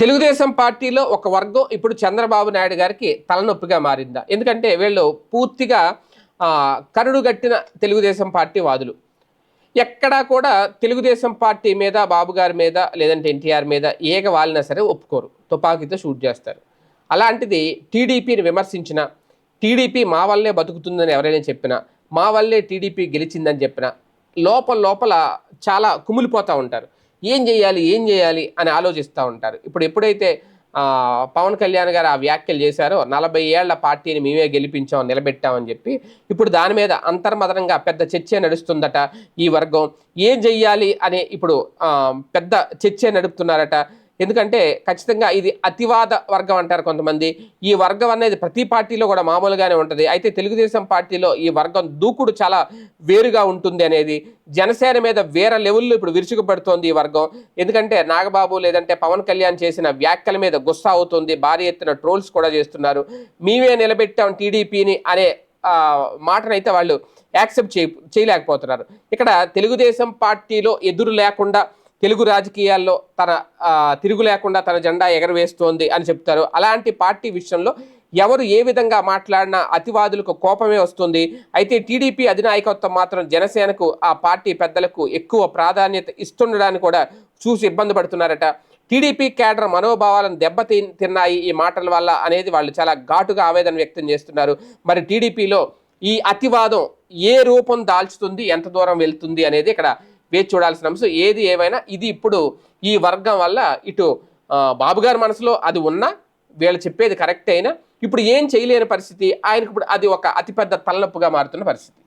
తెలుగుదేశం పార్టీలో ఒక వర్గం ఇప్పుడు చంద్రబాబు నాయుడు గారికి తలనొప్పిగా మారిందా? ఎందుకంటే వీళ్ళు పూర్తిగా కరుడుగట్టిన తెలుగుదేశం పార్టీ వాదులు. ఎక్కడా కూడా తెలుగుదేశం పార్టీ మీద బాబు గారి మీద లేదంటే ఎన్టీఆర్ మీద ఏగ వాలినా సరే ఒప్పుకోరు. తుపాకీతో షూట్ చేస్తారు. అలాంటిది టీడీపీని విమర్శించిన టీడీపీ మా వల్లే బతుకుతుందని ఎవరైనా చెప్పినా మా వల్లే టీడీపీ గెలిచిందని చెప్పినా లోపల లోపల చాలా కుమిలిపోతూ ఉంటారు. ఏం చేయాలి ఏం చేయాలి అని ఆలోచిస్తూ ఉంటారు. ఇప్పుడు ఎప్పుడైతే పవన్ కళ్యాణ్ గారు ఆ వ్యాఖ్యలు చేశారో నలభై ఏళ్ళ పార్టీని మేమే గెలిపించాం నిలబెట్టామని చెప్పి ఇప్పుడు దాని మీద అంతర్మదనంగా పెద్ద చర్చ నడుస్తుందట ఈ వర్గం. ఏం చెయ్యాలి అనే ఇప్పుడు పెద్ద చర్చ నడుపుతున్నారట ఎందుకంటే ఖచ్చితంగా ఇది అతివాద వర్గం అంటారు కొంతమంది. ఈ వర్గం అనేది ప్రతి పార్టీలో కూడా మామూలుగానే ఉంటుంది. అయితే తెలుగుదేశం పార్టీలో ఈ వర్గం దూకుడు చాలా వేరుగా ఉంటుంది అనేది జనసేన మీద వేరే లెవెల్లో ఇప్పుడు విరుచుకుపడుతోంది ఈ వర్గం. ఎందుకంటే నాగబాబు లేదంటే పవన్ కళ్యాణ్ చేసిన వ్యాఖ్యల మీద గుస్సా అవుతుంది. భారీ ఎత్తున ట్రోల్స్ కూడా చేస్తున్నారు. మేమే నిలబెట్టాం టీడీపీని అనే మాటనైతే వాళ్ళు యాక్సెప్ట్ చేయ చేయలేకపోతున్నారు. ఇక్కడ తెలుగుదేశం పార్టీలో ఎదురు లేకుండా తెలుగు రాజకీయాల్లో తన తిరుగు లేకుండా తన జెండా ఎగరవేస్తోంది అని చెప్తారు. అలాంటి పార్టీ విషయంలో ఎవరు ఏ విధంగా మాట్లాడినా అతివాదులకు కోపమే వస్తుంది. అయితే టీడీపీ అధినాయకత్వం మాత్రం జనసేనకు ఆ పార్టీ పెద్దలకు ఎక్కువ ప్రాధాన్యత ఇస్తుండడాన్ని కూడా చూసి ఇబ్బంది పడుతున్నారట. టీడీపీ కేడర్ మనోభావాలను దెబ్బతి తిన్నాయి ఈ మాటల వల్ల అనేది వాళ్ళు చాలా ఘాటుగా ఆవేదన వ్యక్తం చేస్తున్నారు. మరి టీడీపీలో ఈ అతివాదం ఏ రూపం దాల్చుతుంది ఎంత దూరం వెళ్తుంది అనేది ఇక్కడ వేచి చూడాల్సిన అంశం ఏది ఏమైనా ఇది ఇప్పుడు ఈ వర్గం వల్ల ఇటు బాబుగారి బాబు గారి మనసులో అది ఉన్నా వీళ్ళు చెప్పేది కరెక్ట్ అయినా ఇప్పుడు ఏం చేయలేని పరిస్థితి ఆయనకు ఇప్పుడు అది ఒక అతిపెద్ద తలనొప్పుగా మారుతున్న పరిస్థితి.